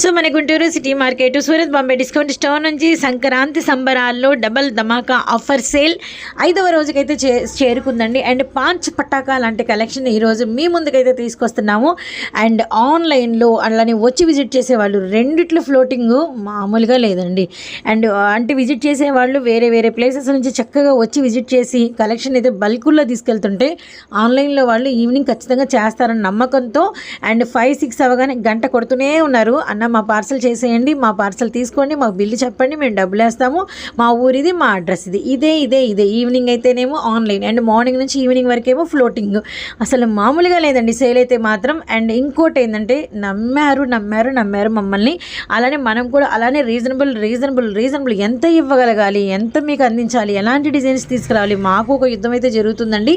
So మన Guntur city market Surat Bombay discount store నుంచి సంక్రాంతి సంబరాల్లో డబల్ ధమాకా ఆఫర్ సేల్ ఐదవ రోజుకైతే చే చేరుకుందండి. అండ్ పాంచ్ పటాకా లాంటి కలెక్షన్ ఈరోజు మీ ముందుకైతే తీసుకొస్తున్నాము. అండ్ ఆన్లైన్లో అలానే వచ్చి విజిట్ చేసేవాళ్ళు రెండిట్లో ఫ్లోటింగ్ మామూలుగా లేదండి. అండ్ అంటే విజిట్ చేసేవాళ్ళు వేరే వేరే ప్లేసెస్ నుంచి చక్కగా వచ్చి విజిట్ చేసి కలెక్షన్ అయితే బల్కుల్లో తీసుకెళ్తుంటే ఆన్లైన్లో వాళ్ళు ఈవినింగ్ ఖచ్చితంగా చేస్తారని నమ్మకంతో అండ్ ఫైవ్ సిక్స్ అవగానే గంట కొడుతూనే ఉన్నారు. అన్న మా పార్సల్ చేసేయండి మా పార్సల్ తీసుకోండి మాకు బిల్లు చెప్పండి మేము డబ్బులు వేస్తాము. మా ఊరిది మా అడ్రస్ ఇది. ఇదే ఇదే ఇదే. ఈవినింగ్ అయితేనేమో ఆన్లైన్ అండ్ మార్నింగ్ నుంచి ఈవినింగ్ వరకేమో ఫ్లోటింగ్ అసలు మామూలుగా లేదండి. సేల్ అయితే మాత్రం. అండ్ ఇంకోటి ఏంటంటే నమ్మారు నమ్మారు నమ్మారు మమ్మల్ని. అలానే మనం కూడా అలానే రీజనబుల్ రీజనబుల్ రీజనబుల్ ఎంత ఇవ్వగలగాలి ఎంత మీకు అందించాలి ఎలాంటి డిజైన్స్ తీసుకురావాలి మాకు ఒక యుద్ధం అయితే జరుగుతుందండి.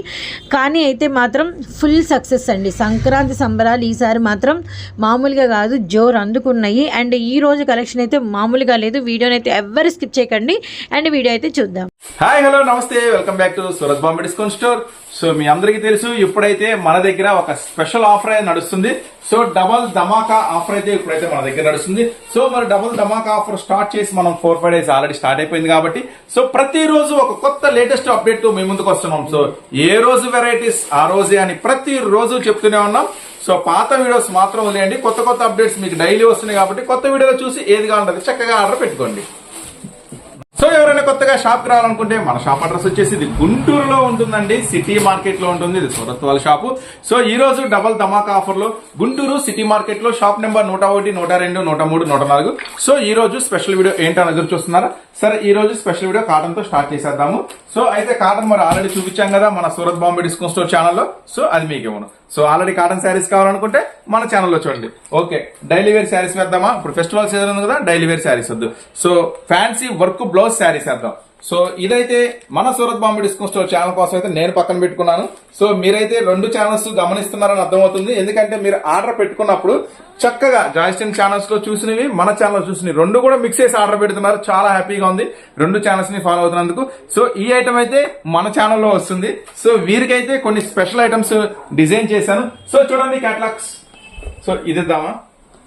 కానీ అయితే మాత్రం ఫుల్ సక్సెస్ అండి. సంక్రాంతి సంబరాలు ఈసారి మాత్రం మామూలుగా కాదు జోరు ఉన్నాయి. అండ్ ఈ రోజు కలెక్షన్ అయితే మామూలుగా లేదు. వీడియోని అయితే ఎవ్వరు స్కిప్ చేయకండి. అండ్ వీడియో అయితే చూద్దాం. Hi hello namaste. Welcome back to Surat Bombay discount store so మీ అందరికీ తెలుసు ఇప్పుడైతే మన దగ్గర ఒక స్పెషల్ ఆఫర్ అయితే నడుస్తుంది. సో డబల్ ధమాకా ఆఫర్ అయితే ఇప్పుడైతే మన దగ్గర నడుస్తుంది. సో మరి డబల్ ధమాకా ఆఫర్ స్టార్ట్ చేసి మనం four five days already start అయిపోయింది కాబట్టి సో ప్రతిరోజు ఒక కొత్త లేటెస్ట్ అప్డేట్ మీ ముందుకు వస్తున్నాం. సో ఏ రోజు వెరైటీస్ ఆ రోజే అని ప్రతి రోజు చెప్తూనే ఉన్నాం. సో పాత వీడియోస్ మాత్రం వదిలేయండి. కొత్త కొత్త అప్డేట్స్ మీకు డైలీ వస్తున్నాయి కాబట్టి కొత్త వీడియోలో చూసి ఏది కావాలంటే చక్కగా ఆర్డర్ పెట్టుకోండి. సో ఎవరైనా కొత్తగా షాప్కి రావాలనుకుంటే మన షాప్ అడ్రస్ వచ్చేసి ఇది గుంటూరులో ఉంటుందండి. సిటీ మార్కెట్లో ఉంటుంది. ఇది సూరత్ వాళ్ళ షాపు. సో ఈ రోజు డబల్ ధమాకా ఆఫర్లో గుంటూరు సిటీ మార్కెట్లో షాప్ నెంబర్ నూట ఒకటి నూట రెండు నూట మూడు నూట నాలుగు. సో ఈ రోజు స్పెషల్ వీడియో ఏంటని ఎదురు చూస్తున్నారా? సరే ఈ రోజు స్పెషల్ వీడియో కాటన్తో స్టార్ట్ చేసేద్దాము. సో అయితే కాటన్ మరి ఆల్రెడీ చూపించాం కదా మన సూరత్ బాంబే డిస్కౌంట్ స్టోర్ ఛానల్లో. సో అది మీకు ఇవ్వను సో ఆల్రెడీ కాటన్ శారీస్ కావాలనుకుంటే మన ఛానల్లో చూడండి. ఓకే డైలీ వేర్ శారీస్ వేద్దామా? ఇప్పుడు ఫెస్టివల్ సీజన్ ఉంది కదా డైలీ వేర్ శారీస్ వద్దు. So fancy work blouse sarees వేద్దాం. సో ఇదైతే మన Surat Bombay discount store channel కోసం అయితే నేను పక్కన పెట్టుకున్నాను. సో మీరైతే రెండు ఛానల్స్ గమనిస్తున్నారని అర్థమవుతుంది. ఎందుకంటే మీరు ఆర్డర్ పెట్టుకున్నప్పుడు చక్కగా జాయిస్టన్ ఛానల్స్లో చూసినవి మన ఛానల్ చూసినవి రెండు కూడా మిక్స్ చేసి ఆర్డర్ పెడుతున్నారు. చాలా హ్యాపీగా ఉంది. రెండు ఛానల్స్ని ఫాలో అవుతున్నందుకు. సో ఈ ఐటమ్ అయితే మన ఛానల్లో వస్తుంది. సో వీరికైతే కొన్ని స్పెషల్ ఐటమ్స్ డిజైన్ చేశాను. సో చూడండి క్యాట్లాగ్స్ సో ఇది ఇద్దామా?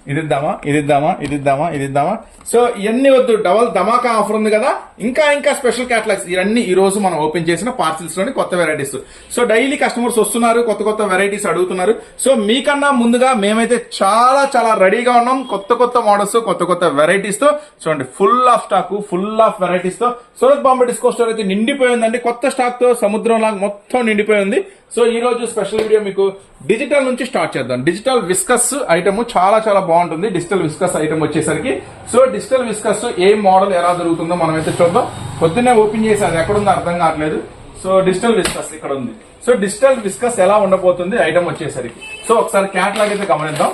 ఇది ఇద్దామా ఇది ఇద్దామా ఇది ఇద్దామా ఇది ఇద్దామా సో ఇవన్నీ వద్దు. డబల్ ధమాకా ఆఫర్ ఉంది కదా? ఇంకా ఇంకా స్పెషల్ క్యాటలాగ్స్ ఇవన్నీ ఈ రోజు మనం ఓపెన్ చేసిన పార్సిల్స్లోని కొత్త వెరైటీస్ సో డైలీ కస్టమర్స్ వస్తున్నారు కొత్త కొత్త వెరైటీస్ అడుగుతున్నారు. సో మీకన్నా ముందుగా మేమైతే చాలా చాలా రెడీగా ఉన్నాం. కొత్త కొత్త మోడల్స్ కొత్త కొత్త వెరైటీస్తో. చూడండి full of stock full of వెరైటీస్తో. Surat Bombay disco store అయితే నిండిపోయిందండి. కొత్త స్టాక్తో సముద్రం లాగా మొత్తం నిండిపోయింది. సో ఈ రోజు స్పెషల్ వీడియో మీకు డిజిటల్ నుంచి స్టార్ట్ చేద్దాం. డిజిటల్ విస్కస్ ఐటమ్ చాలా చాలా బాగుంటుంది. డిజిటల్ విస్కస్ ఐటమ్ వచ్చేసరికి. సో డిజిటల్ విస్కస్ ఏ మోడల్ ఎలా దొరుకుతుందో మనం అయితే చూద్దాం. పొద్దున్నే ఓపెన్ చేసి అది ఎక్కడుందో అర్థం కావట్లేదు. సో డిజిటల్ విస్కస్ ఇక్కడ ఉంది. సో డిజిటల్ విస్కస్ ఎలా ఉండబోతుంది ఐటమ్ వచ్చేసరికి. సో ఒకసారి క్యాట్లాగ్ అయితే గమనిద్దాం.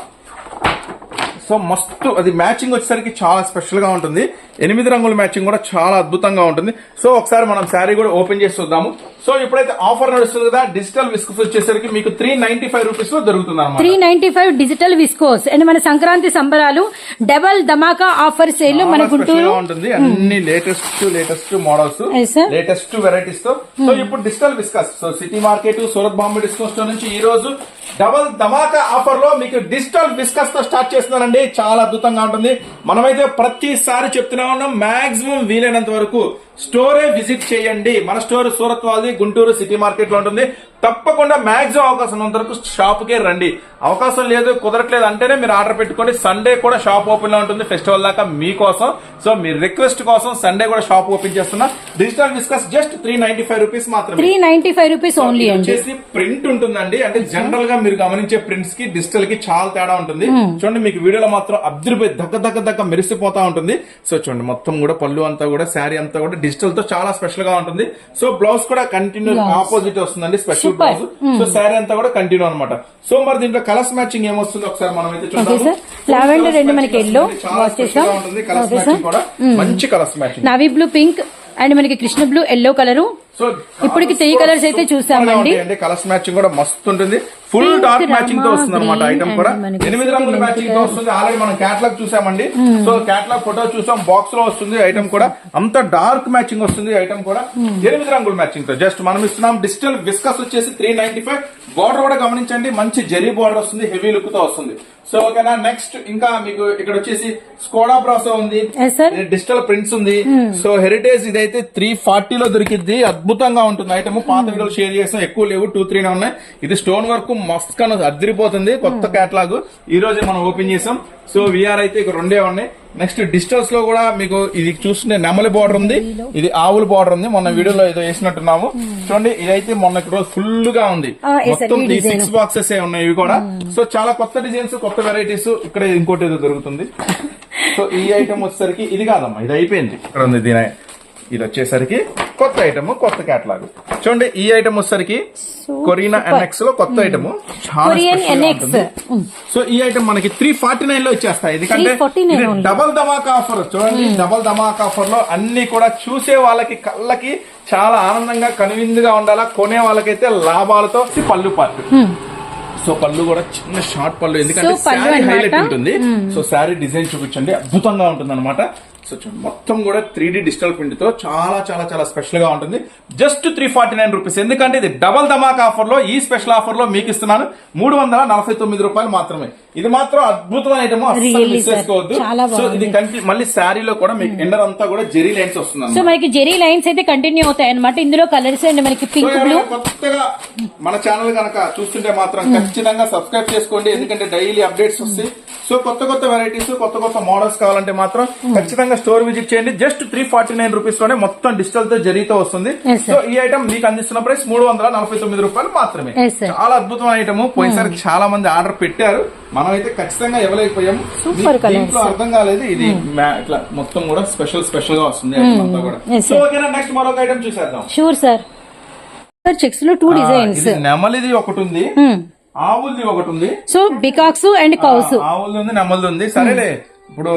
సో మస్తు అది మ్యాచింగ్ వచ్చేసరికి చాలా స్పెషల్గా ఉంటుంది. ఎనిమిది రంగుల మ్యాచింగ్ కూడా చాలా అద్భుతంగా ఉంటుంది. సో ఒకసారి మనం శారీ కూడా ఓపెన్ చేసి చూద్దాము. సో ఇప్పుడైతే ఆఫర్ నడుస్తుంది కదా డిజిటల్ విస్కస్ వచ్చేసరికి మీకు త్రీ నైన్టీ ఫైవ్ రూపీస్లో దొరుకుతుంది three ninety five digital viscose and మన సంక్రాంతి సంబరాలు డబల్ ధమాకా ఆఫర్ సేల్ మన చాలా స్పెషల్ గుంటూరు ఉంటుంది. అన్ని లేటెస్ట్ లేటెస్ట్ మోడల్స్. లేటెస్ట్ వెరైటీస్తో. సో ఇప్పుడు digital viscose so city market Surat Bombay discount store నుంచి ఈ రోజు డబల్ ధమాకా ఆఫర్లో మీకు డిజిటల్ విస్కస్తో స్టార్ట్ చేస్తున్నానండి చాలా అద్భుతంగా ఉంటుంది. మనమైతే ప్రతిసారి చెప్తూనే ఉన్నాం. మాక్సిమం వీలైనంత వరకు స్టోరే విజిట్ చేయండి. మన స్టోర్ సూరత్ వాళ్ళది గుంటూరు సిటీ మార్కెట్లో ఉంటుంది. తప్పకుండా మాక్సిమం అవకాశం ఉన్నంత వరకు షాప్ కే రండి. అవకాశం లేదు కుదరట్లేదు అంటేనే మీరు ఆర్డర్ పెట్టుకోండి. సండే కూడా షాప్ ఓపెన్లో ఉంటుంది ఫెస్టివల్ దాకా మీకోసం. సో మీ రిక్వెస్ట్ కోసం సండే కూడా షాప్ ఓపెన్ చేస్తున్నా. Digital viscose just three ninety five rupees మాత్రమే three ninety five rupees only వచ్చేసి ప్రింట్ ఉంటుందండి. అంటే జనరల్గా మీరు గమనించే ప్రింట్స్కి డిజిటల్కి చాలా తేడా ఉంటుంది. చూడండి మీకు వీడియోలో మాత్రం అద్దరిపోయి దగ్గ దగ్గ దగ్గ మెరిసిపోతా ఉంటుంది. సో చూడండి మొత్తం కూడా పళ్ళు అంతా కూడా శారీ అంతా కూడా డిజిటల్తో చాలా స్పెషల్గా ఉంటుంది. సో బ్లౌజ్ కూడా కంటిన్యూ ఆపోజిట్ వస్తుందండి స్పెషల్. బ్లౌజ్ సో శారీ అంతా కూడా కంటిన్యూ అన్నమాట. సో మరి దీంట్లో కలర్స్ మ్యాచింగ్ ఏమొస్తుంది ఒకసారి మనం అయితే. Lavender రెండు మనకి yellow. wash చేసాం. కూడా. మంచి colours matching navy blue pink and మనకి Krishna blue yellow colour so ఇప్పటికి three colours అయితే చూసామండి. కలర్స్ మ్యాచింగ్ కూడా మస్తు ఉంటుంది. ఫుల్ డార్క్ మ్యాచింగ్తో వస్తుంది అనమాట green ఐటమ్ కూడా. మనకి ఎనిమిది రంగుల మ్యాచింగ్తో. వస్తుంది. ఆల్రెడీ మనం క్యాట్లాగ్ చూసామండి. సో క్యాట్లాగ్ ఫోటో చూసాం. బాక్స్లో వస్తుంది ఐటమ్ కూడా. అంత డార్క్ మ్యాచింగ్ వస్తుంది ఐటమ్ కూడా. ఎనిమిది రంగుల మ్యాచింగ్తో. జస్ట్ మనం ఇస్తున్నాం డిజిటల్ విస్కస్ వచ్చేసి త్రీ నైన్టీ ఫైవ్ బార్డర్ కూడా గమనించండి. మంచి జరీ బార్డర్ వస్తుంది. హెవీ లుక్తో వస్తుంది. సో ఓకేనా నెక్స్ట్ ఇంకా మీకు ఇక్కడ వచ్చేసి స్కోడా ప్రాసో ఉంది. డిజిటల్ ప్రింట్స్ ఉంది. సో హెరిటేజ్ ఇదైతే త్రీ ఫార్టీలో దొరికిద్ది. అద్భుతంగా ఉంటుంది. ఐటమ్ పాత వీడియోలు షేర్ చేస్తాం ఎక్కువ లేవు. టూ త్రీనే ఉన్నాయి. ఇది స్టోన్ వర్క్ మస్త్ కన్నా అదిరిపోతుంది. కొత్త కేటలాగ్ ఈ రోజే మనం ఓపెన్ చేసాం. సో విఆర్ అయితే ఇక రెండే ఉన్నాయి. నెక్స్ట్ డిజిటల్స్లో కూడా మీకు ఇది చూస్తుంటే నెమలి బార్డర్ ఉంది. ఇది ఆవుల బార్డర్ ఉంది. మొన్న వీడియోలో ఏదో వేసినట్టున్నాము. చూడండి ఇదైతే మొన్న రోజు ఫుల్గా ఉంది. మొత్తం ఈ. సిక్స్ బాక్సెస్ ఉన్నాయి ఇవి కూడా. సో చాలా కొత్త డిజైన్స్ కొత్త వెరైటీస్ ఇక్కడ ఇంకోటి ఏదో దొరుకుతుంది. సో ఈ ఐటమ్ వచ్చేసరికి ఇది కాదమ్మా ఇది అయిపోయింది. ఇక్కడ ఉంది దీని ఇది వచ్చేసరికి కొత్త ఐటమ్ కొత్త కేటలాగ్ చూడండి ఈ ఐటమ్ వచ్చేసరికి కొరియనా ఎన్ఎక్స్లో కొత్త ఐటమ్ చాలా NX. ఉంటుంది. సో ఈ ఐటమ్ మనకి త్రీ ఫార్టీ నైన్లో ఇచ్చేస్తాయి. ఎందుకంటే 349 only. డబల్ ధమాకా ఆఫర్ చూడండి డబల్ ధమాకా ఆఫర్లో అన్ని కూడా చూసే వాళ్ళకి కళ్ళకి చాలా ఆనందంగా కనువిందుగా ఉండాలా? కొనే వాళ్ళకైతే లాభాలతో పళ్ళు పార్ట్. సో పళ్ళు కూడా చిన్న షార్ట్ పళ్ళు. ఎందుకంటే శారీ. హైలైట్ ఉంటుంది. సో శారీ డిజైన్ చూపించండి. అద్భుతంగా ఉంటుంది అనమాట సో మొత్తం కూడా త్రీ డి డిజిటల్ ప్రింట్తో చాలా చాలా చాలా స్పెషల్గా ఉంటుంది. Just three forty nine rupees. ఎందుకంటే ఇది డబల్ ధమాక్ ఆఫర్లో ఈ స్పెషల్ ఆఫర్లో మీకు ఇస్తున్నాను. మూడు వందల నలభై తొమ్మిది రూపాయలు మాత్రమే. ఇది మాత్రం అద్భుతమైన ఐటమ్. అస్సలు మిస్. చేసుకోవద్దు. సో ఇది మళ్ళీ శారీలో కూడా మీకు ఎండర్ అంతా కూడా జెరీ లైన్స్ వస్తుంది సో మనకి జెరీ లైన్స్ అయితే కంటిన్యూ అవుతాయి అనమాట ఇందులో కలర్స్ అండ్ మనకి పింక్ బ్లూ కొత్తగా మన ఛానల్ కనుక చూస్తుంటే మాత్రం ఖచ్చితంగా సబ్స్క్రైబ్ చేసుకోండి. ఎందుకంటే డైలీ అప్డేట్స్ వస్తాయి. సో కొత్త కొత్త వెరైటీస్ కొత్త కొత్త మోడల్స్ కావాలంటే మాత్రం ఖచ్చితంగా స్టోర్ విజిట్ చేయండి. జస్ట్ త్రీ ఫార్టీ నైన్ రూపీస్లోనే మొత్తం డిజిటల్తో జరీతో వస్తుంది. సో ఈ ఐటమ్ మీకు అందిస్తున్న ప్రైస్ మూడు వందల నలభై తొమ్మిది రూపాయలు మాత్రమే. చాలా అద్భుతమైన ఐటమ్ పోయినసారి చాలా మంది ఆర్డర్ పెట్టారు. మనం అయితే ఖచ్చితంగా ఇవ్వలేకపోయాము దీంట్లో. అర్థం కాలేదు. ఇది ఇట్లా మొత్తం కూడా స్పెషల్ స్పెషల్గా వస్తుంది సో. ఓకేనా నెక్స్ట్ మరొక ఐటమ్ చూసేద్దాం. షూర్ సార్ సార్ చెక్స్లో టూ డిజైన్స్ ఇది నెమలిది ఒకటి ఉంది. ఆవులది ఒకటి ఉంది. సో బికాక్స్ అండ్ కౌస్ ఆవులది ఉంది నెమలిది ఉంది. సరేలే ఇప్పుడు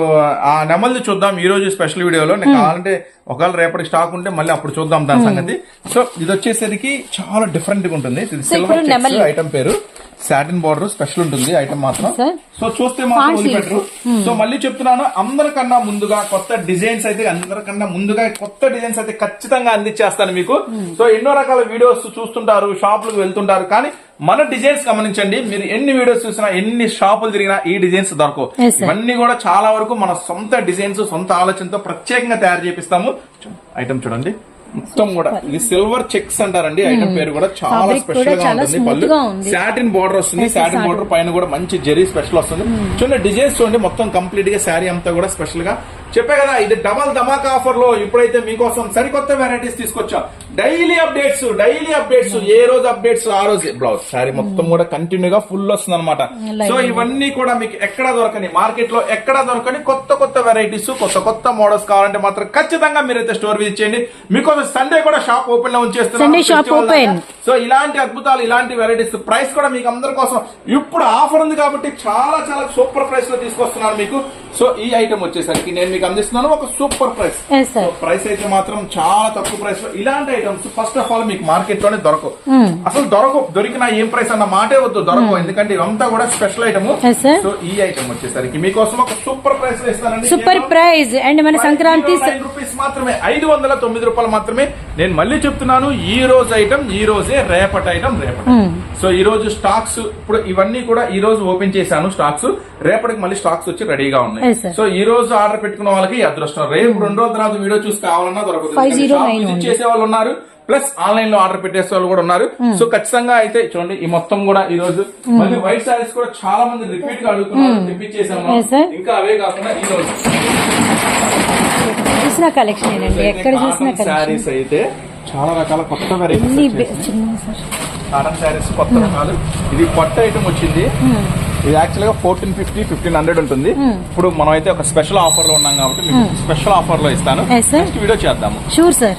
ఆ నెమలిది చూద్దాం ఈ రోజు స్పెషల్ వీడియోలో నేను కావాలంటే ఒకవేళ రేపటి స్టాక్ ఉంటే మళ్ళీ అప్పుడు చూద్దాం దాని సంగతి. సో ఇది వచ్చేసరికి చాలా డిఫరెంట్గా ఉంటుంది. సిల్వర్. ఐటమ్ పేరు. సాటిన్ బార్డర్ స్పెషల్ ఉంటుంది ఐటమ్ మాత్రం. సో చూస్తే మాత్రం. వదిలిపెట్టరు. సో మళ్ళీ చెప్తున్నాను అందరికన్నా ముందుగా కొత్త డిజైన్స్ అయితే అందరికన్నా ముందుగా కొత్త డిజైన్స్ అయితే ఖచ్చితంగా అందించేస్తాను మీకు. సో ఎన్నో రకాల వీడియోస్ చూస్తుంటారు షాపులకు వెళ్తుంటారు. కానీ మన డిజైన్స్ గమనించండి. మీరు ఎన్ని వీడియోస్ చూసినా ఎన్ని షాపులు తిరిగినా ఈ డిజైన్స్ దొరకవు. ఇవన్నీ కూడా చాలా వరకు మన సొంత డిజైన్స్ సొంత ఆలోచనతో ప్రత్యేకంగా తయారు చేపిస్తాము. ఐటమ్ చూడండి. మొత్తం కూడా ఇది సిల్వర్ చెక్స్ అంటారండి. ఐటమ్ పేరు కూడా చాలా స్పెషల్గా ఉంటుంది పళ్ళు. సాటిన్ బార్డర్ వస్తుంది. సాటిన్ బార్డర్ పైన కూడా మంచి జెరీ స్పెషల్ వస్తుంది. చూడండి డిజైన్స్ చూడండి. మొత్తం కంప్లీట్గా శారీ అంతా కూడా స్పెషల్గా చెప్పే కదా ఇది డబల్ ధమాకా ఆఫర్లో ఇప్పుడైతే మీకోసం సరికొత్త వెరైటీస్ తీసుకొచ్చాం. డైలీ అప్డేట్స్ డైలీ అప్డేట్స్ ఏ రోజు అప్డేట్స్ ఆ రోజు. బ్లౌజ్ శారీ మొత్తం కూడా కంటిన్యూ గా ఫుల్ వస్తుంది అనమాట సో ఇవన్నీ కూడా మీకు ఎక్కడ దొరకని మార్కెట్లో ఎక్కడ దొరకని కొత్త కొత్త వెరైటీస్ కొత్త కొత్త మోడల్స్ కావాలంటే మాత్రం ఖచ్చితంగా మీరైతే స్టోర్ విజిట్ చేయండి. మీకోసం సండే కూడా షాప్ ఓపెన్లో ఉంచేస్తున్నాం. సో ఇలాంటి అద్భుతాలు ఇలాంటి వెరైటీస్ ప్రైస్ కూడా మీకు అందరి కోసం ఇప్పుడు ఆఫర్ ఉంది కాబట్టి చాలా చాలా సూపర్ ప్రైస్లో తీసుకొస్తున్నాను మీకు. సో ఈ ఐటమ్ వచ్చేసరికి నేను మీకు అందిస్తున్నాను. ఒక సూపర్ ప్రైస్. ప్రైస్ అయితే మాత్రం చాలా తక్కువ ప్రైస్. లో ఇలాంటి ఐటమ్స్ ఫస్ట్ ఆఫ్ ఆల్ మీకు మార్కెట్లోనే దొరకవు అసలు దొరకవు. దొరికిన ఏం ప్రైస్ అన్న మాటే వద్దు. దొరకవు. ఎందుకంటే ఇవంతా కూడా స్పెషల్ ఐటమ్. సో ఈ ఐటమ్ వచ్చేసరికి మీకోసం ఒక సూపర్ ప్రైస్లో ఇస్తానండి సూపర్ ప్రైజ్ అండ్ మన సంక్రాంతి స- 509 రూపీస్ మాత్రమే. ఐదు వందల తొమ్మిది రూపాయలు మాత్రమే. నేను మళ్ళీ చెప్తున్నాను. ఈ రోజు ఐటమ్ ఈ రోజే రేపటి ఐటమ్ రేపటి సో ఈ రోజు స్టాక్స్ ఇప్పుడు ఇవన్నీ కూడా ఈ రోజు ఓపెన్ చేశాను స్టాక్స్ రేపటికి మళ్ళీ స్టాక్స్ వచ్చి రెడీగా ఉన్నాయి. సో ఈ రోజు ఆర్డర్ పెట్టుకున్న వాళ్ళకి ఈ అదృష్టం. రేపు రెండు రోజుల తర్వాత వీడియో చూసి కావాలన్నా దొరకదు. 509 ఎందుకంటే షాప్ విజిట్ ఉంది. చేసే వాళ్ళు ఉన్నారు. ప్లస్ ఆన్లైన్లో ఆర్డర్ పెట్టేసే వాళ్ళు కూడా ఉన్నారు. సో ఖచ్చితంగా అయితే చూడండి ఈ మొత్తం కూడా ఈ రోజు. మళ్ళీ వైట్ సారీస్ కూడా చాలా మంది రిపీట్గా అడుగుతున్నారు Yes, sir. ఇంకా అవే కాకుండా ఈ రోజు. చూసిన కలెక్షన్ ఎక్కడ చూసిన శారీస్ అయితే చాలా రకాల కొత్త వెరైటీస్ కాటన్ శారీస్ కొత్త రకాలు ఇది కొత్త ఐటమ్ వచ్చింది. ఇది యాక్చువల్గా ఫోర్టీన్ ఫిఫ్టీ ఫిఫ్టీన్ హండ్రెడ్ ఉంటుంది. ఇప్పుడు మనం అయితే ఒక స్పెషల్ ఆఫర్లో ఉన్నాం కాబట్టి మీకు స్పెషల్ ఆఫర్లో ఇస్తాను. నెక్స్ట్ వీడియో చేద్దాము. షూర్ సార్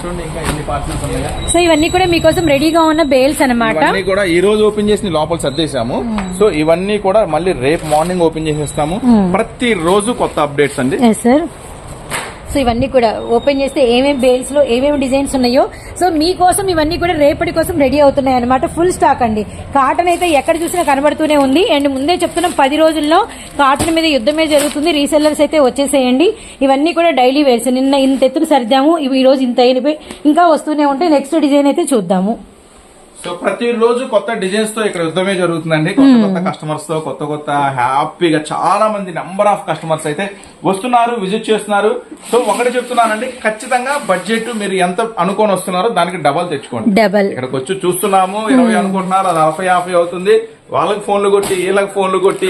సో ఇవన్నీ కూడా మీకోసం రెడీగా ఉన్న బేల్స్ ఇవన్నీ కూడా ఈ రోజు ఓపెన్ చేసి లోపల సర్దేశాము. సో ఇవన్నీ కూడా మళ్ళీ రేపు మార్నింగ్ ఓపెన్ చేసేస్తాము. ప్రతి రోజు కొత్త అప్డేట్స్ అండి. సార్ సో ఇవన్నీ కూడా ఓపెన్ చేస్తే ఏమేమి బేల్స్లో ఏమేమి డిజైన్స్ ఉన్నాయో. సో మీకోసం ఇవన్నీ కూడా రేపటి కోసం రెడీ అవుతున్నాయి అనమాట ఫుల్ స్టాక్ అండి. కాటన్ అయితే ఎక్కడ చూసినా కనబడుతూనే ఉంది. అండ్ ముందే చెప్తున్నాం పది రోజుల్లో కాటన్ మీద యుద్ధమే జరుగుతుంది. రీసెల్లర్స్ అయితే వచ్చేసేయండి. ఇవన్నీ కూడా డైలీ వేర్స్. నిన్న ఇంత ఎత్తున సర్దాము. ఇవి ఈ రోజు ఇంత అయిపోయి ఇంకా వస్తూనే ఉంటాయి. నెక్స్ట్ డిజైన్ అయితే చూద్దాము. సో ప్రతి రోజు కొత్త డిజైన్స్తో ఇక్కడ యుద్ధమే జరుగుతుందండి. కొత్త కొత్త కస్టమర్స్తో కొత్త కొత్త హ్యాపీగా చాలా మంది నెంబర్ ఆఫ్ కస్టమర్స్ అయితే వస్తున్నారు విజిట్ చేస్తున్నారు. సో ఒకటి చెప్తున్నానండి ఖచ్చితంగా బడ్జెట్ మీరు ఎంత అనుకొని వస్తున్నారో దానికి డబల్ తెచ్చుకోండి. డబల్ ఇక్కడికి వచ్చి చూస్తున్నాము ఇరవై అనుకుంటున్నారు అది నలభై యాభై అవుతుంది. వాళ్ళకి ఫోన్లు కొట్టి వీళ్ళకి ఫోన్లు కొట్టి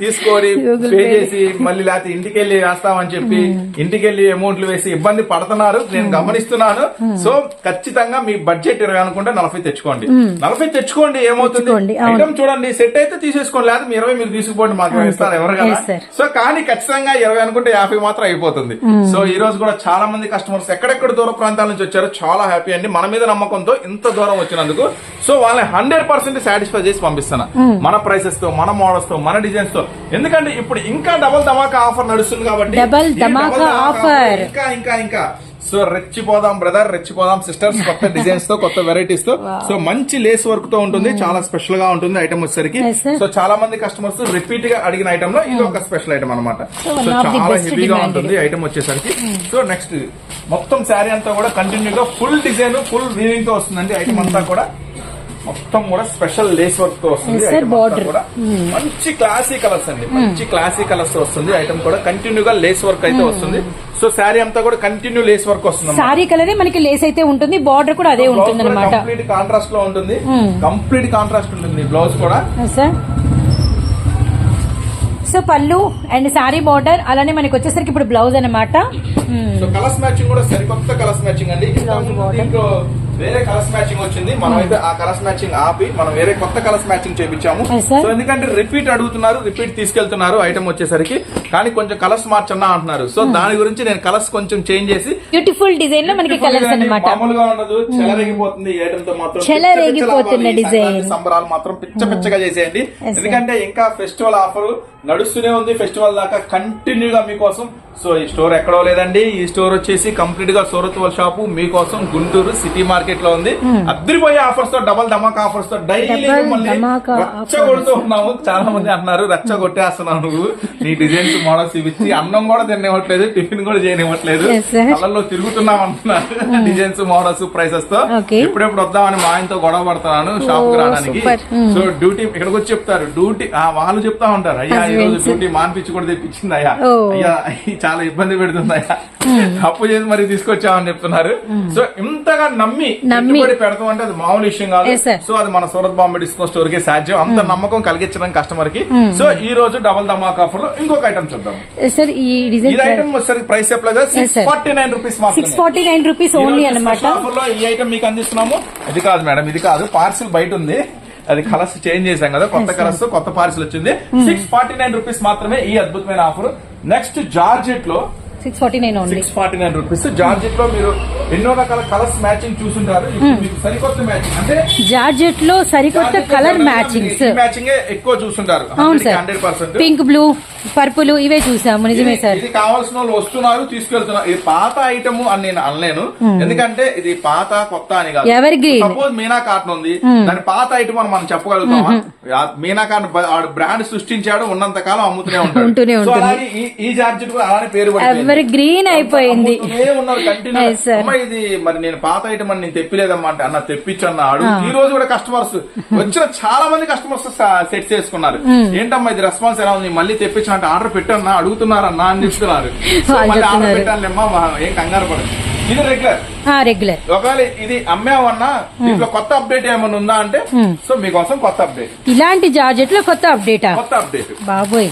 తీసుకొని పే. చేసి మళ్ళీ లేకపోతే ఇంటికి వెళ్ళి వేస్తామని చెప్పి ఇంటికి వెళ్ళి అమౌంట్లు వేసి ఇబ్బంది పడుతున్నారు. నేను గమనిస్తున్నాను. సో ఖచ్చితంగా మీ బడ్జెట్ ఇరవై అనుకుంటే నలభై తెచ్చుకోండి. నలభై తెచ్చుకోండి ఏమవుతుంది. ఐటమ్ చూడండి సెట్ అయితే తీసేసుకోండి లేదా మీ ఇరవై మీరు తీసుకుపోండి మాకు ఇస్తారు ఎవరు కదా. సో కానీ ఖచ్చితంగా ఇరవై అనుకుంటే యాభై మాత్రం అయిపోతుంది. సో ఈ రోజు కూడా చాలా మంది కస్టమర్స్ ఎక్కడెక్కడ దూర ప్రాంతాల నుంచి వచ్చారో చాలా హ్యాపీ అండి. మన మీద నమ్మకంతో ఇంత దూరం వచ్చినందుకు. సో వాళ్ళని హండ్రెడ్ పర్సెంట్ సాటిస్ఫై చేసి పంపిస్తున్నా. మన ప్రైసెస్తో మన మోడల్స్తో మన డిజైన్స్తో. ఎందుకంటే ఇప్పుడు ఇంకా డబల్ ధమాకా ఆఫర్ నడుస్తుంది కాబట్టి ధమాకా offer. ఇంకా ఇంకా ఇంకా. సో రెచ్చిపోదాం బ్రదర్ రెచ్చిపోదాం సిస్టర్స్ కొత్త డిజైన్స్తో కొత్త వెరైటీస్తో. సో మంచి లేస్ వర్క్తో ఉంటుంది చాలా స్పెషల్గా ఉంటుంది ఐటమ్ వచ్చేసరికి. సో చాలా మంది కస్టమర్స్ రిపీట్గా అడిగిన ఐటమ్లో ఇది ఒక స్పెషల్ ఐటమ్ అనమాట సో చాలా హెవీగా ఉంటుంది ఐటమ్ వచ్చేసరికి. సో నెక్స్ట్ మొత్తం శారీ అంతా కూడా కంటిన్యూ గా ఫుల్ డిజైన్ ఫుల్ వీవింగ్తో వస్తుందండి ఐటమ్ అంతా కూడా. మొత్తం కూడా స్పెషల్ లేస్ వర్క్తో వస్తుంది. కూడా మంచి క్లాసీ కలర్స్ అండి. మంచి క్లాసీ కలర్స్ వస్తుంది. ఐటమ్ కూడా కంటిన్యూ గా లేస్ వర్క్ అయితే వస్తుంది. సో శారీ అంతా కూడా కంటిన్యూ లేస్ వర్క్ వస్తుంది సారీ కలరే మనకి లేస్ అయితే ఉంటుంది. బార్డర్ కూడా అదే ఉంటుంది అనమాట కంప్లీట్ కాంట్రాస్ట్లో ఉంటుంది. కంప్లీట్ కాంట్రాస్ట్ ఉంటుంది బ్లౌజ్ కూడా. సార్ సో పళ్ళు అండ్ సారీ బార్డర్ అలానే మనకి వచ్చేసరికి ఇప్పుడు బ్లౌజ్ అనమాట సో కలర్స్ మ్యాచింగ్ కూడా సరికొత్త కలర్స్ మ్యాచింగ్ అండి. వేరే కలర్స్ మ్యాచింగ్ వచ్చింది. మనం అయితే ఆ కలర్స్ మ్యాచింగ్ ఆపి మనం వేరే కొత్త కలర్స్ మ్యాచింగ్ చేపించాము. Sir. సో ఎందుకంటే రిపీట్ అడుగుతున్నారు రిపీట్ తీసుకెళ్తున్నారు ఐటమ్ వచ్చేసరికి. కానీ కొంచెం కలర్స్ మార్చన్నా అంటున్నారు. సో దాని గురించి నేను కలర్స్ కొంచెం చేంజ్ చేసి బ్యూటిఫుల్ డిజైన్లో మనకి కలర్స్ అనమాట మామూలుగా ఉండదు. చెలరేగిపోతుంది ఈ ఐటమ్తో మాత్రం. చెలరేగిపోతున్న. సంక్రాంతి సంబరాలు మాత్రం పిచ్చ పిచ్చగా చేసేయండి. ఎందుకంటే ఇంకా ఫెస్టివల్ ఆఫర్ నడుస్తూనే ఉంది. ఫెస్టివల్ దాకా కంటిన్యూ గా మీకోసం సో ఈ స్టోర్ ఎక్కడో లేదండి. ఈ స్టోర్ వచ్చేసి కంప్లీట్గా సూరత్ వాళ్ళ షాపు మీకోసం గుంటూరు సిటీ మార్కెట్లో ఉంది. అద్దరిపోయే ఆఫర్స్తో డబల్ ధమాకా ఆఫర్స్తో డైలీ Double మళ్ళీ ధమాకా రచ్చ కొడుతూ ఉన్నాము. చాలా మంది అంటున్నారు రచ్చ కొట్టేస్తున్నావు నువ్వు. నీ డిజైన్స్ మోడల్స్ ఇచ్చి అన్నం కూడా తినివ్వట్లేదు టిఫిన్ కూడా చేయనివ్వట్లేదు. కళ్ళల్లో తిరుగుతున్నాం అంటున్నారు. డిజైన్స్ మోడల్స్ ప్రైసెస్తో. ఎప్పుడెప్పుడు వద్దామని మా ఆయనతో గొడవ పడుతున్నాను షాప్కి రావడానికి. సో డ్యూటీ ఇక్కడికి వచ్చి చెప్తారు డ్యూటీ ఆ, వాళ్ళు చెప్తా ఉంటారు అయ్యా ఈ రోజు. డ్యూటీ మాన్పించి కూడా తెప్పించింది అయ్యా. అయ్యా చాలా ఇబ్బంది Hmm. అప్పు చేసి మరి తీసుకొచ్చామని చెప్తున్నారు. సో ఇంతగా నమ్మి నమ్మి. పెట్టుబడి పెడతాం అంటే అది మామూలు విషయం కాదు. సో అది మన సూరత్ బాంబే డిస్కౌంట్ స్టోర్కి సాధ్యం. అంత నమ్మకం కలిగించడం కస్టమర్కి సో ఈ రోజు డబల్ ధమాక్ ఆఫర్లో ఇంకొక ఐటమ్ చూద్దాం. సార్ ఈ ఈ డిజైన్ ఐటమ్ వచ్చేసరికి ప్రైస్ చెప్పలేదు six. Forty nine rupees six forty nine rupees only అనమాట ఆఫర్లో ఈ ఐటమ్ మీకు అందిస్తున్నాము. ఇది కాదు మేడం ఇది కాదు. పార్సిల్ బయట ఉంది. అది కలర్స్ చేంజ్ చేశాం కదా? కొత్త కలర్స్ కొత్త పార్సిల్ వచ్చింది. సిక్స్ ఫార్టీ నైన్ రూపీస్ మాత్రమే ఈ అద్భుతమైన offer next జార్జెట్లో six forty nine six forty nine rupees జార్జెట్లో మీరు ఎన్నో రకాల కలర్స్ మ్యాచింగ్ చూసుంటారు. మీకు సరికొత్త మ్యాచింగ్ అంటే జార్జెట్లో సరికొత్త కలర్ మ్యాచింగ్స్ మ్యాచింగ్ ఎక్కువ చూసుంటారు. Hundred percent pink blue purple ఇవే చూసాము నిజమే సార్. ఇది కావాల్సిన వాళ్ళు వస్తున్నారు తీసుకెళ్తున్నారు. ఇది పాత ఐటమ్ అని నేను అనలేను. ఎందుకంటే ఇది పాత కొత్త అని కాదు. Evergreen. సపోజ్ మీనా కాటన్ ఉంది. దాని పాత ఐటమ్ అని మనం చెప్పగలుగుతామా? మీనా కాటన్ బ్రాండ్ సృష్టించాడు ఉన్నంత కాలం అమ్ముతూనే ఉంటాడు. సో. అలాగే ఈ- ఈ జార్జెట్ కూడా అలానే పేరు. ఎవర్ గ్రీన్ అయిపోయింది. ఉన్నారు కంటిన్యూ ఇది మరి నేను పాత ఐటమ్ అని నేను తెప్పిలేదమ్మా అంటే అన్న తెప్పించన్నా అడుగు ఈ రోజు కూడా కస్టమర్స్ వచ్చిన చాలా మంది కస్టమర్స్ సెట్ చేసుకున్నారు. ఏంటమ్మా ఇది రెస్పాన్స్ ఎలా ఉంది? మళ్ళీ తెప్పించిన అంటే ఆర్డర్ పెట్టన్నా అడుగుతున్నారన్నా అని చెప్తున్నారు. మళ్ళీ ఆర్డర్ ఏం కంగారు పడదు ఇది రెగ్యులర్ రెగ్యులర్ ఒకవేళ ఇది అమ్మామన్నా దీంట్లో కొత్త అప్డేట్ ఏమైనా ఉందా అంటే సో మీకోసం కొత్త అప్డేట్ ఇలాంటి జార్జెట్లో కొత్త అప్డేటా కొత్త అప్డేట్ బాబోయ్.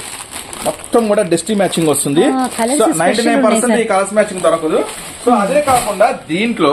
మొత్తం కూడా డెస్టీ మ్యాచింగ్ వస్తుంది. So ninety nine percent. ఈ కలర్స్ మ్యాచింగ్ దొరకదు. సో అదే కాకుండా దీంట్లో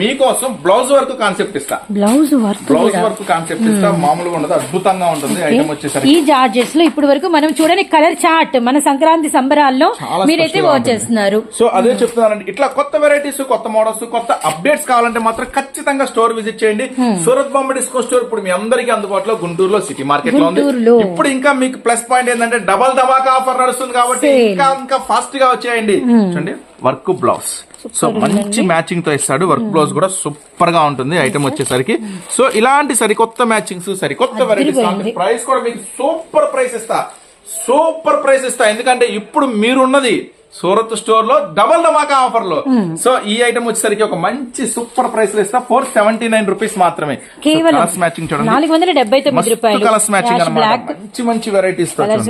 మీకోసం బ్లౌజ్ వర్క్ కాన్సెప్ట్ ఇస్తా. Blouse work blouse work concept ఇస్తా. మామూలుగా ఉండదు అద్భుతంగా ఉంటుంది ఐటమ్ వచ్చేసరికి. ఈ జార్జెట్స్లో ఇప్పటి వరకు మనం చూడని కలర్ చార్ట్ మన సంక్రాంతి సంబరాల్లో మీరైతే వాచ్ ఉంటుంది. చేస్తున్నారు. సో అదే చెప్తున్నానండి. ఇట్లా కొత్త వెరైటీస్ కొత్త మోడల్స్ కొత్త అప్డేట్స్ కావాలంటే మాత్రం ఖచ్చితంగా స్టోర్ విజిట్ చేయండి. సూరత్ బాంబే డిస్కో స్టోర్ ఇప్పుడు మీ అందరికీ అందుబాటులో గుంటూరులో సిటీ మార్కెట్లో ఉంది. ఇప్పుడు ఇంకా మీకు ప్లస్ పాయింట్ ఏంటంటే డబల్ ధమాకా ఆఫర్ నడుస్తుంది కాబట్టి. ఇంకా ఇంకా ఫాస్ట్గా వచ్చేయండి. చూడండి. వర్క్ బ్లౌజ్ సో మంచి మ్యాచింగ్తో ఇస్తాడు. వర్క్ బ్లౌజ్ కూడా సూపర్గా ఉంటుంది ఐటమ్ వచ్చేసరికి. సో ఇలాంటి సరికొత్త మ్యాచింగ్స్ సరికొత్త వెరైటీస్. ప్రైస్ కూడా మీకు సూపర్ ప్రైస్ ఇస్తా. సూపర్ ప్రైస్ ఇస్తా. ఎందుకంటే ఇప్పుడు మీరున్నది సూరత్ స్టోర్లో డబల్ ధమాకా ఆఫర్లో సో ఈ ఐటమ్ వచ్చేసరికి ఒక మంచి సూపర్ ప్రైస్లో ఇస్తా ఫోర్ సెవెంటీ నైన్ రూపీస్ మాత్రమే. కేవలం కలర్స్ మ్యాచింగ్ చూడండి. కలర్స్ మ్యాచింగ్ అనమాట. మంచి మంచి వెరైటీస్ కలర్స్.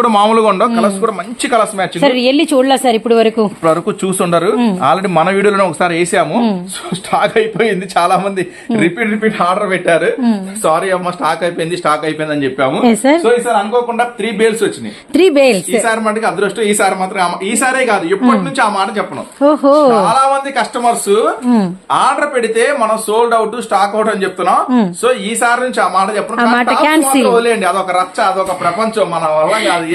కూడా మామూలుగా ఉండవు. కలర్స్ కూడా మంచి కలర్స్ మ్యాచింగ్ రియల్లీ చూడలే సార్ ఇప్పుడు వరకు. ఇప్పటి వరకు చూసుండరు ఆల్రెడీ మన వీడియోలో ఒకసారి వేసాము. సో స్టాక్ అయిపోయింది. చాలా మంది రిపీట్ రిపీట్ ఆర్డర్ పెట్టారు. సారీ అమ్మ స్టాక్ అయిపోయింది స్టాక్ అయిపోయింది అని చెప్పాము. సో ఈసారి అనుకోకుండా త్రీ బేల్స్ వచ్చినాయి. త్రీ బేల్స్ ఈసారి మటుకు అదృష్టం ఈసారి మాత్రం ఈసారే కాదు ఎప్పటి నుంచి ఆ మాట చెప్పను. చాలా మంది కస్టమర్స్ ఆర్డర్ పెడితే మనం సోల్డ్ అవుట్ స్టాక్ అవుట్ అని చెప్తున్నాం. సో ఈసారి నుంచి ఆ మాట చెప్పను. వదిలేయండి. అదొక రచ్చ అదొక ప్రపంచం. మన వల్ల కాదు.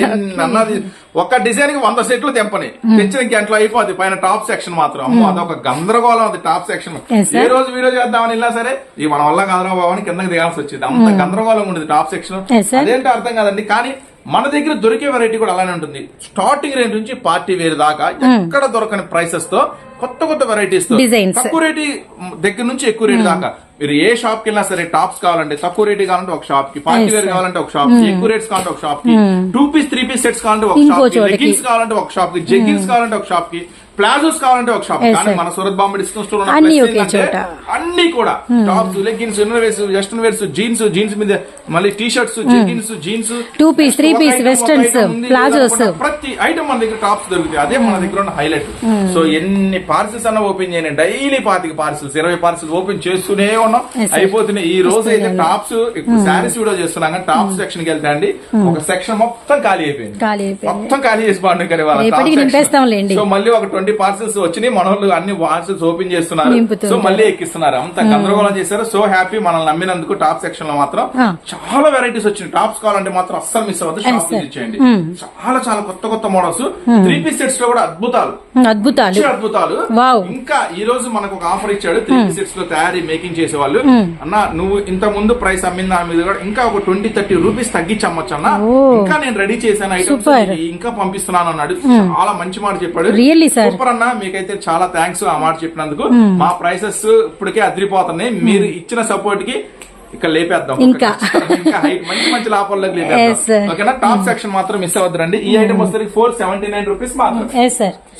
అన్నది ఒక డిజైన్కి వంద సెట్లు తెంపని. తెచ్చిన గంటలో అయిపోద్ది. పైన టాప్ సెక్షన్ మాత్రం. అమ్మో అదొక గందరగోళం అది టాప్ సెక్షన్. ఏ రోజు వీడియో చేద్దామని వెళ్ళా సరే ఈ మన వల్ల కాదురా బాబు అని కిందకి దిగాల్సి వచ్చింది. అంత గందరగోళం ఉండేది టాప్ సెక్షన్. అదేంటో అర్థం కాదండి. కానీ మన దగ్గర దొరికే వెరైటీ కూడా అలానే ఉంటుంది. స్టార్టింగ్ రేంజ్ నుంచి పార్టీ వేర్ దాకా ఎక్కడ దొరకని ప్రైసెస్తో కొత్త కొత్త వెరైటీస్తో. తక్కువ రేటు దగ్గర నుంచి ఎక్కువ రేటు దాకా. మీరు ఏ షాప్కి వెళ్ళినా సరే టాప్స్ కావాలంటే తక్కువ రేటు కావాలంటే ఒక షాప్కి పార్టీ వేర్. కావాలంటే ఒక షాప్కి ఎక్కువ రేట్స్ కావాలంటే ఒక షాప్కి two piece three piece sets కావాలంటే ఒక షాప్కి. లెగిన్స్ కావాలంటే ఒక షాప్కి జెగ్గిన్స్ కావాలంటే ఒక షాప్కి ప్లాజోస్ కావాలంటే ఒక షాప్. కానీ. మన సూరత్ బాంబే డిస్కౌంట్ స్టోర్ అన్నీ ఒకే చోట. అన్ని కూడా. Tops leggings inner wears western wears jeans jeans మీద మళ్ళీ T shirts jeggings jeans Two piece, three piece, westerns, plazos. ప్రతి ఐటమ్ మన దగ్గర టాప్స్ దొరుకుతాయి. అదే మన దగ్గర ఉన్న హైలైట్ సో ఎన్ని పార్సల్స్ అన్న ఓపెన్ చేయను డైలీ పాతిక పార్సల్స్ ఇరవై పార్సల్స్ ఓపెన్ చేస్తూనే ఉన్నాం. అయిపోతున్నాయి. ఈ రోజు అయితే టాప్స్ ఇప్పుడు శారీస్ వీడియో చేస్తున్నాం కానీ టాప్ సెక్షన్కి వెళ్తా అండి. ఒక సెక్షన్ మొత్తం ఖాళీ అయిపోయింది. మొత్తం ఖాళీ చేసి. నింపేస్తాంలేండి. సో మళ్ళీ ఒక ట్వంటీ పార్సల్స్ వచ్చినాయి. మన వాళ్ళు అన్ని పార్సల్స్ ఓపెన్ చేస్తున్నారు. సో మళ్ళీ ఎక్కిస్తున్నారు. అంత గందరగోళం చేశారు. సో హ్యాపీ మనల్ని నమ్మినందుకు టాప్ సెక్షన్లో మాత్రం. చాలా వెరైటీస్ వచ్చినాయి. టాప్స్ కావాలంటే మాత్రం అస్సలు మిస్ అవ్వద్దు. Yes, షాప్ చేయండి చాలా చాలా కొత్త కొత్త మోడల్స్. త్రీ పీస్ సెట్స్లో కూడా అద్భుతాలు. అద్భుతాలు. అద్భుతాలు. ఇంకా ఈ రోజు మనకు ఒక ఆఫర్ ఇచ్చాడు. త్రీ సెట్స్లో తయారీ మేకింగ్ చేసే వాళ్ళు అన్న నువ్వు ఇంత ముందు ప్రైస్ అమ్మిన దాని మీద కూడా ఇంకా ఒక ట్వంటీ థర్టీ రూపీస్ తగ్గించి అమ్మొచ్చు అన్న. ఇంకా నేను రెడీ చేశాను ఐటమ్స్. ఇంకా పంపిస్తున్నాను అన్నాడు. చాలా మంచి మాట చెప్పాడు. Really, sir. సూపర్ అన్న మీకైతే చాలా థ్యాంక్స్ ఆ మాట చెప్పినందుకు. మా ప్రైసెస్ ఇప్పటికే అదిరిపోతున్నాయి. మీరు ఇచ్చిన సపోర్ట్కి ఇక్కడ లేపేద్దాం. ఇంకా. మంచి మంచి లాభాల్లోకి. లేపేద్దాం. ఓకేనా? టాప్ సెక్షన్ మాత్రం మిస్ అవ్వద్దండి ఈ ఐటమ్ వస్తే ఫోర్ సెవెంటీ నైన్ రూపీస్ మాత్రం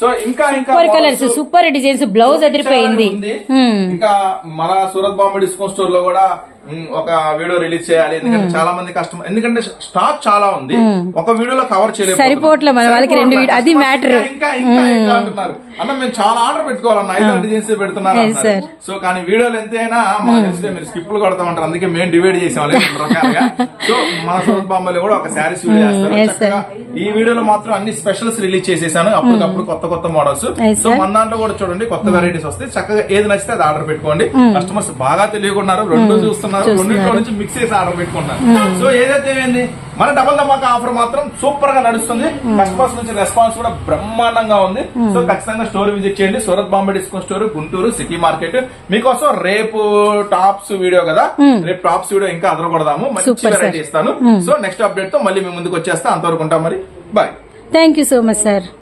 సో ఇంకా ఇంకా super colours super designs blouse అదిరిపోయింది. Hmm. ఇంకా మన సూరత్ బాంబే డిస్కౌంట్ స్టోర్లో కూడా ఒక వీడియో రిలీజ్ చేయాలి. ఎందుకంటే చాలా మంది కస్టమర్ ఎందుకంటే స్టాక్ చాలా ఉంది. ఒక వీడియోలో కవర్ చేయలేదు సరిపోవట్లే మన వాళ్ళకి రెండు అది matter. ఇంకా ఇంకా ఇంకా అంటున్నారు. అన్న మేము చాలా ఆర్డర్ పెట్టుకోవాలన్న. ఐదు డిజైన్స్ పెడుతున్నారు. సో కానీ వీడియోలు ఎంతైనా మాకు తెలిస్తే మీరు స్కిప్లు కొడతామంటారు అందుకే మేము డివైడ్ చేసాం. రకాలుగా. సో మన సూరత్ బాంబేలో కూడా ఒక శారీస్ వీడియో చేస్తారు. ఈ వీడియోలో మాత్రం అన్ని స్పెషల్స్ రిలీజ్ చేసేసాను. అప్పటికప్పుడు కొత్త కొత్త మోడల్స్ సో. మన దాంట్లో కూడా చూడండి కొత్త వెరైటీస్ వస్తాయి. చక్కగా ఏది నచ్చితే అది ఆర్డర్ పెట్టుకోండి. కస్టమర్స్ బాగా తెలియకున్నారు రెండు చూస్తున్నారు. రెండింటిలో నుంచి మిక్స్ చేసి ఆర్డర్ పెట్టుకున్నారు సో ఏదైతే ఏమైంది మన డబల్ ధమాకా ఆఫర్ మాత్రం సూపర్గా నడుస్తుంది. కస్టమర్స్ నుంచి రెస్పాన్స్ కూడా బ్రహ్మాండంగా ఉంది. సో ఖచ్చితంగా స్టోర్ విజిట్ చేయండి. Surat Bombay discount store Guntur city market. మీకోసం రేపు టాప్స్ వీడియో కదా. రేపు టాప్స్ వీడియో ఇంకా అదరకూడదాము మంచి. వెరైటీ ఇస్తాను. సో నెక్స్ట్ అప్డేట్తో మళ్ళీ మీ ముందుకు వచ్చేస్తా. అంతవరకు ఉంటాం మరి. Bye thank you so much sir